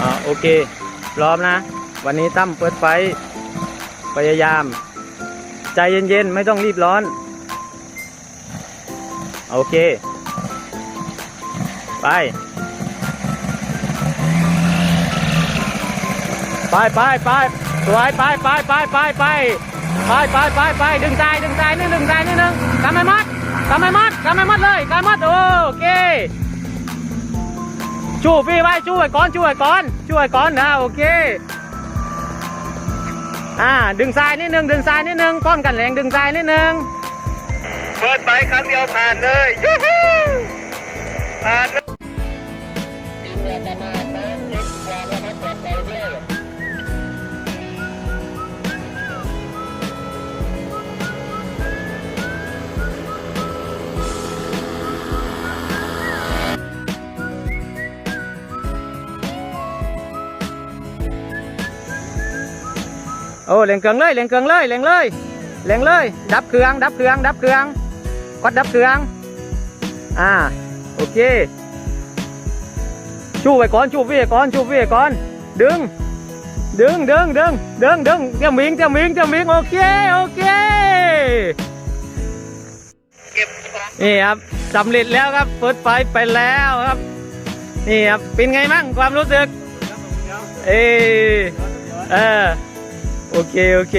อ่าโอเคพร้อมนะ วันนี้ตั้มเปิดไฟพยายาม ใจเย็นๆ ไม่ต้องรีบร้อน โอเค ไป ไปไปไปสวยไปไปไปไปไปไปไปไปไปดึงใจดึงใจนิดดึงใจนิดนึงกำไม่มัดกำไม่มัดกำไม่มัดเลยกำไม่มัดโอเค ชูพี่ไว้ช่วยก่อนช่วยก่อนช่วยก่อนนะโอเคอ่าดึงซ้ายนิดนึงดึงซ้ายนิดนึงก้อนกันแรงดึงซ้ายนิดนึงเปิดไปครั้งเดียวผ่านเลยยูฮูผ่านเล โอ้เล่งเครื่องเลยเล่งเครื่องเลยเล่งเลยเล่งเลย ดับเครื่อง ดับเครื่อง ดับเครื่องกดดับเครื่อง อ่า โอเค ชูไว้ก่อน ชูไว้ก่อน ชูไว้ก่อน ดึง ดึงดึงดึงดึงดึงเตรียมวิ่งเตรียมวิ่งเตรียมวิ่งโอเค โอเคนี่ครับสำเร็จแล้วครับเปิดไฟไปแล้วครับ นี่ครับเป็นไงมั่งความรู้สึก เออเออ โอเค โอเค